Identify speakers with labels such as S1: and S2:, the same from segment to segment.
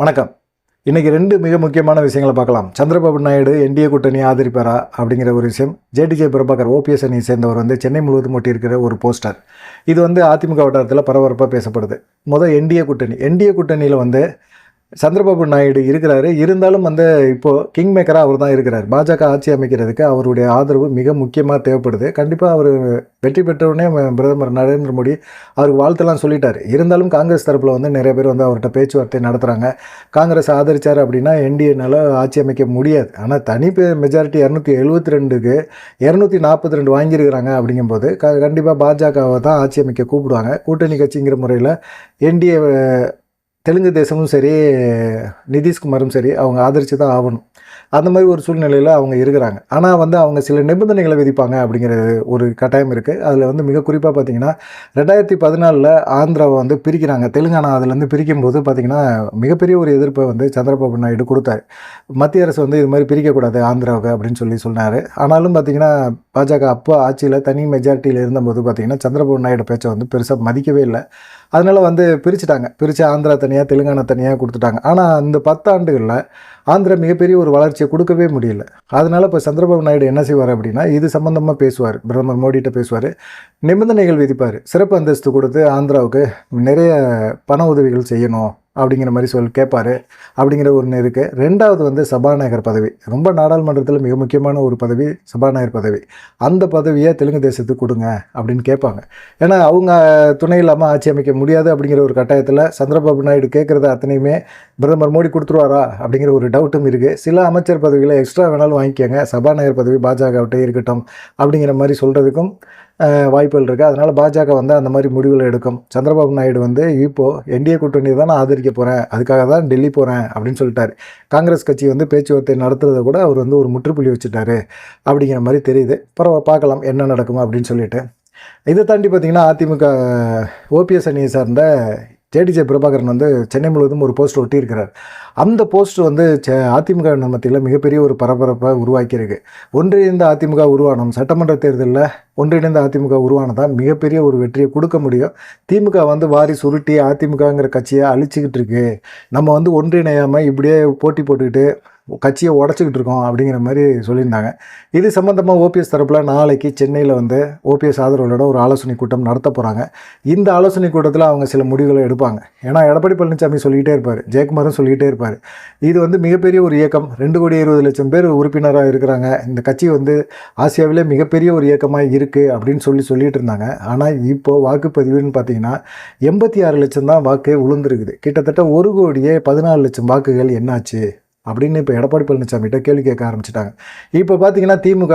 S1: வணக்கம். இன்றைக்கி ரெண்டு மிக முக்கியமான விஷயங்களை பார்க்கலாம். சந்திரபாபு நாயுடு என்டிஏ கூட்டணி ஆதரிப்பாரா அப்படிங்கிற ஒரு விஷயம். ஜேடிஜே பிரபாகர் ஓபிஎஸ் அணியை சேர்ந்தவர் வந்து சென்னை முழுவதும் ஒட்டியிருக்கிற ஒரு போஸ்டர். இது வந்து அதிமுக வட்டாரத்தில் பரபரப்பாக பேசப்படுது. முதல் என்டிஏ கூட்டணி. என்டிஏ கூட்டணியில் வந்து சந்திரபாபு நாயுடு இருக்கிறாரு. இருந்தாலும் வந்து இப்போது கிங் மேக்கராக அவர் தான் இருக்கிறார். பாஜக ஆட்சி அமைக்கிறதுக்கு அவருடைய ஆதரவு மிக முக்கியமாக தேவைப்படுது. கண்டிப்பாக அவர் வெற்றி பெற்றவுடனே பிரதமர் நரேந்திர மோடி அவருக்கு வாழ்த்தெல்லாம் சொல்லிட்டார். இருந்தாலும் காங்கிரஸ் தரப்பில் வந்து நிறைய பேர் வந்து அவர்கிட்ட பேச்சுவார்த்தை நடத்துகிறாங்க காங்கிரஸ் ஆதரித்தார் அப்படின்னா என்டிஏனால ஆட்சி அமைக்க முடியாது. ஆனால் தனி மெஜாரிட்டி இரநூத்தி எழுபத்தி ரெண்டுக்கு இரநூத்தி நாற்பத்தி ரெண்டு வாங்கியிருக்கிறாங்க அப்படிங்கும்போது க கண்டிப்பாக பாஜகவை தான் ஆட்சி அமைக்க கூப்பிடுவாங்க. கூட்டணி கட்சிங்கிற முறையில் என்டிஏ தெலுங்கு தேசமும் சரி நிதிஷ்குமாரும் சரி அவங்க ஆதரித்து தான் ஆகணும். அந்த மாதிரி ஒரு சூழ்நிலையில் அவங்க இருக்கிறாங்க. ஆனால் வந்து அவங்க சில நிபந்தனைகளை விதிப்பாங்க அப்படிங்கிற ஒரு கட்டாயம் இருக்குது அதில் வந்து மிக குறிப்பாக பார்த்தீங்கன்னா ரெண்டாயிரத்தி பதினாலில் ஆந்திராவை வந்து பிரிக்கிறாங்க. தெலுங்கானா அதுலேருந்து பிரிக்கும் போது பார்த்திங்கன்னா மிகப்பெரிய ஒரு எதிர்ப்பை வந்து சந்திரபாபு நாயுடு கொடுத்தாரு. மத்திய அரசு வந்து இது மாதிரி பிரிக்கக்கூடாது ஆந்திராவுக்கு அப்படின்னு சொல்லி சொன்னார். ஆனாலும் பார்த்திங்கன்னா பாஜக அப்போ ஆட்சியில் தனி மெஜாரிட்டியில் இருந்தபோது பார்த்திங்கன்னா சந்திரபாபு நாயுடு பேச்சை வந்து பெருசாக மதிக்கவே இல்லை. அதனால் வந்து பிரிச்சுட்டாங்க. பிரித்து ஆந்திரா தனியாக தெலுங்கானா தனியாக கொடுத்துட்டாங்க. ஆனால் அந்த பத்தாண்டுகளில் ஆந்திரா மிகப்பெரிய ஒரு வளர்ச்சியை கொடுக்கவே முடியல. அதனால் இப்போ சந்திரபாபு நாயுடு என்ன செய்வார் அப்படின்னா இது சம்மந்தமாக பேசுவார். பிரதமர் மோடிகிட்ட பேசுவார். நிபந்தனைகள் விதிப்பார். சிறப்பு அந்தஸ்து கொடுத்து ஆந்திராவுக்கு நிறைய பண உதவிகள் செய்யணும். அப்படிங்கிற மாதிரி சொல் கேட்பார். அப்படிங்கிற ஒன்று இருக்குது ரெண்டாவது வந்து சபாநாயகர் பதவி. ரொம்ப நாடாளுமன்றத்தில் மிக முக்கியமான ஒரு பதவி சபாநாயகர் பதவி. அந்த பதவியை தெலுங்கு தேசத்துக்கு கொடுங்க அப்படின்னு கேட்பாங்க. ஏன்னா அவங்க துணை இல்லாமல் ஆட்சி அமைக்க முடியாது அப்படிங்கிற ஒரு கட்டாயத்தில் சந்திரபாபு நாயுடு கேட்குறது அத்தனையுமே பிரதமர் மோடி கொடுத்துருவாரா அப்படிங்கிற ஒரு டவுட்டும் இருக்குது சில அமைச்சர் பதவிகளை எக்ஸ்ட்ரா வேணாலும் வாங்கிக்கோங்க. சபாநாயகர் பதவி பாஜகவிட்டே இருக்கட்டும் அப்படிங்கிற மாதிரி சொல்கிறதுக்கும் வாய்ப்புகள் இருக்குது அதனால் பாஜக வந்து அந்த மாதிரி முடிவுகள் எடுக்கும். சந்திரபாபு நாயுடு வந்து இப்போது என்டிஏ கூட்டணி தான் நான் ஆதரிக்க போகிறேன் அதுக்காக தான் டெல்லி போகிறேன் அப்படின்னு சொல்லிட்டார். காங்கிரஸ் கட்சி வந்து பேச்சுவார்த்தை நடத்துறதை கூட அவர் வந்து ஒரு முற்றுப்புள்ளி வச்சுட்டாரு அப்படிங்கிற மாதிரி தெரியுது. பரவ பார்க்கலாம் என்ன நடக்கும் அப்படின்னு சொல்லிட்டு. இதை தாண்டி பார்த்திங்கன்னா அதிமுக ஓபிஎஸ் அணியை சார்ந்த ஜேடிஜே பிரபாகரன் வந்து சென்னை முழுவதும் ஒரு போஸ்ட் ஒட்டியிருக்கிறார். அந்த போஸ்ட் வந்து அதிமுக மத்தியில் மிகப்பெரிய ஒரு பரபரப்பை உருவாக்கியிருக்கு. ஒன்றிணைந்த அதிமுக உருவானம். சட்டமன்ற தேர்தலில் ஒன்றிணைந்த அதிமுக உருவானதான் மிகப்பெரிய ஒரு வெற்றியை கொடுக்க முடியும். திமுக வந்து வாரி சுருட்டி அதிமுகங்கிற கட்சியை அழிச்சிக்கிட்டு இருக்கு. நம்ம வந்து ஒன்றிணையாமல் இப்படியே போட்டி போட்டுக்கிட்டு கட்சியை உடச்சிக்கிட்டு இருக்கோம் அப்படிங்கிற மாதிரி சொல்லியிருந்தாங்க. இது சம்மந்தமாக ஓபிஎஸ் தரப்பில் நாளைக்கு சென்னையில் வந்து ஓபிஎஸ் ஆதரவுகளோட ஒரு ஆலோசனை கூட்டம் நடத்த போகிறாங்க இந்த ஆலோசனை கூட்டத்தில் அவங்க சில முடிவுகளை எடுப்பாங்க. ஏன்னா எடப்பாடி பழனிசாமி சொல்லிகிட்டே இருப்பார் ஜெயக்குமாரும் சொல்லிகிட்டே இருப்பார். இது வந்து மிகப்பெரிய ஒரு இயக்கம். ரெண்டு கோடி இருபது லட்சம் பேர் உறுப்பினராக இருக்கிறாங்க. இந்த கட்சி வந்து ஆசியாவிலே மிகப்பெரிய ஒரு இயக்கமாக இருக்குது அப்படின்னு சொல்லி சொல்லிட்டு இருந்தாங்க. ஆனால் இப்போது வாக்குப்பதிவுன்னு பார்த்தீங்கன்னா எண்பத்தி ஆறு லட்சம் தான் வாக்கு உளுந்துருக்குது. கிட்டத்தட்ட ஒரு கோடியே பதினாலு லட்சம் வாக்குகள் என்னாச்சு? அப்படின்னு இப்போ எடப்பாடி பழனிசாமிகிட்ட கேள்வி கேட்க ஆரம்பிச்சிட்டாங்க. இப்போ பார்த்தீங்கன்னா திமுக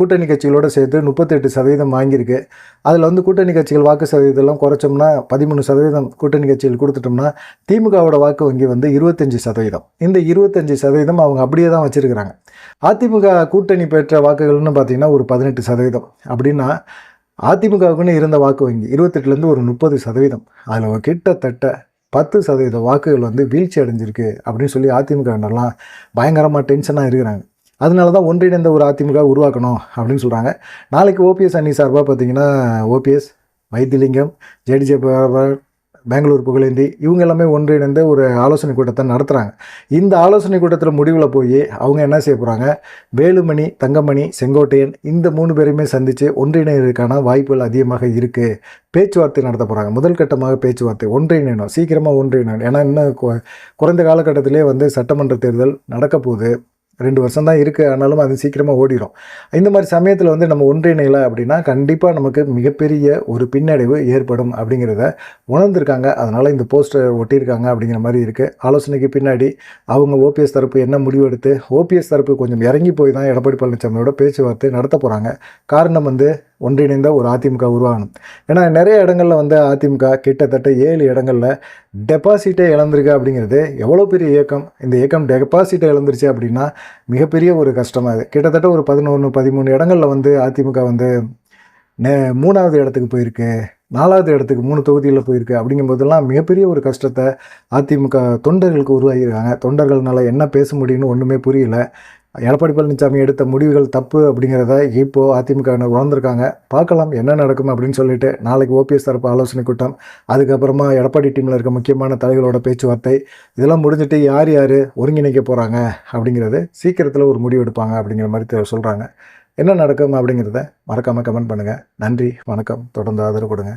S1: கூட்டணி கட்சிகளோடு சேர்த்து முப்பத்தெட்டு சதவீதம் வாங்கியிருக்கு. அதில் வந்து கூட்டணி கட்சிகள் வாக்கு சதவீதம்லாம் குறைச்சோம்னா பதிமூணு சதவீதம் கூட்டணி கட்சிகள் கொடுத்துட்டோம்னா திமுகவோட வாக்கு வங்கி வந்து இருபத்தஞ்சி சதவீதம். இந்த இருபத்தஞ்சி சதவீதம் அவங்க அப்படியே தான் வச்சுருக்கிறாங்க. அதிமுக கூட்டணி பெற்ற வாக்குகள்னு பார்த்தீங்கன்னா ஒரு பதினெட்டு சதவீதம். அப்படின்னா அதிமுகவுக்குன்னு இருந்த வாக்கு வங்கி இருபத்தெட்டுலேருந்து ஒரு முப்பது சதவீதம். அதில் கிட்டத்தட்ட பத்து சதவீத வாக்குகள் வந்து வீழ்ச்சி அடைஞ்சிருக்கு அப்படின்னு சொல்லி அதிமுகவினர்லாம் பயங்கரமாக டென்ஷனாக இருக்கிறாங்க. அதனால தான் ஒன்றிணைந்த ஒரு அதிமுக உருவாக்கணும் அப்படின்னு சொல்கிறாங்க நாளைக்கு ஓபிஎஸ் அணி சார்பாக பார்த்தீங்கன்னா ஓபிஎஸ் வைத்திலிங்கம் ஜேடிஜே பெங்களூர் புகழேந்தி இவங்க எல்லாமே ஒன்றிணைந்து ஒரு ஆலோசனை கூட்டத்தை நடத்துகிறாங்க இந்த ஆலோசனை கூட்டத்தில் முடிவில் போய் அவங்க என்ன செய்ய போகிறாங்க வேலுமணி தங்கமணி செங்கோட்டையன் இந்த மூணு பேரையுமே சந்தித்து ஒன்றிணைவதற்கான வாய்ப்புகள் அதிகமாக இருக்குது பேச்சுவார்த்தை நடத்த போகிறாங்க முதல் கட்டமாக பேச்சுவார்த்தை ஒன்றிணைணும் சீக்கிரமாக ஒன்றிணைணும் ஏன்னா இன்னும் குறைந்த காலகட்டத்திலே வந்து சட்டமன்ற தேர்தல் நடக்க போகுது. ரெண்டு வருஷம் தான் இருக்குது ஆனாலும் அது சீக்கிரமாக ஓடிடும் இந்த மாதிரி சமயத்தில் வந்து நம்ம ஒன்றிணையலை அப்படின்னா கண்டிப்பாக நமக்கு மிகப்பெரிய ஒரு பின்னடைவு ஏற்படும் அப்படிங்கிறத உணர்ந்திருக்காங்க. அதனால் இந்த போஸ்டர் ஒட்டியிருக்காங்க அப்படிங்கிற மாதிரி இருக்குது ஆலோசனைக்கு பின்னாடி அவங்க ஓபிஎஸ் தரப்பு என்ன முடிவு எடுத்து ஓபிஎஸ் தரப்பு கொஞ்சம் இறங்கி போய் தான் எடப்பாடி பழனிசாமியோட பேச்சுவார்த்தை நடத்த போகிறாங்க காரணம் வந்து ஒன்றிணைந்த ஒரு அதிமுக உருவாகணும். ஏன்னா நிறைய இடங்களில் வந்து அதிமுக கிட்டத்தட்ட ஏழு இடங்களில் டெபாசிட்டே இழந்திருக்கு அப்படிங்கிறது எவ்வளோ பெரிய இயக்கம்? இந்த இயக்கம் டெபாசிட்டை இழந்துருச்சு அப்படின்னா மிகப்பெரிய ஒரு கஷ்டமாக இது கிட்டத்தட்ட ஒரு பதினொன்று பதிமூணு இடங்களில் வந்து அதிமுக வந்து நே மூணாவது இடத்துக்கு போயிருக்கு நாலாவது இடத்துக்கு மூணு தொகுதியில் போயிருக்கு அப்படிங்கும்போதெல்லாம் மிகப்பெரிய ஒரு கஷ்டத்தை அதிமுக தொண்டர்களுக்கு உருவாகியிருக்காங்க தொண்டர்கள்னால என்ன பேச முடியும்னு ஒன்றுமே புரியல. எடப்பாடி பழனிசாமி எடுத்த முடிவுகள் தப்பு அப்படிங்கிறத இப்போது அதிமுக உணர்ந்திருக்காங்க. பார்க்கலாம் என்ன நடக்கும் அப்படின்னு சொல்லிட்டு நாளைக்கு ஓபிஎஸ் தரப்பு ஆலோசனை கூட்டம். அதுக்கப்புறமா எடப்பாடி டீமில் இருக்க முக்கியமான தலைகளோட பேச்சுவார்த்தை. இதெல்லாம் முடிஞ்சிட்டு யார் யார் ஒருங்கிணைக்க போகிறாங்க அப்படிங்கிறது சீக்கிரத்தில் ஒரு முடிவு எடுப்பாங்க அப்படிங்கிற மாதிரி சொல்கிறாங்க என்ன நடக்கும் அப்படிங்கிறத மறக்காமல் கமெண்ட் பண்ணுங்கள் நன்றி வணக்கம். தொடர்ந்து ஆதரவு கொடுங்க.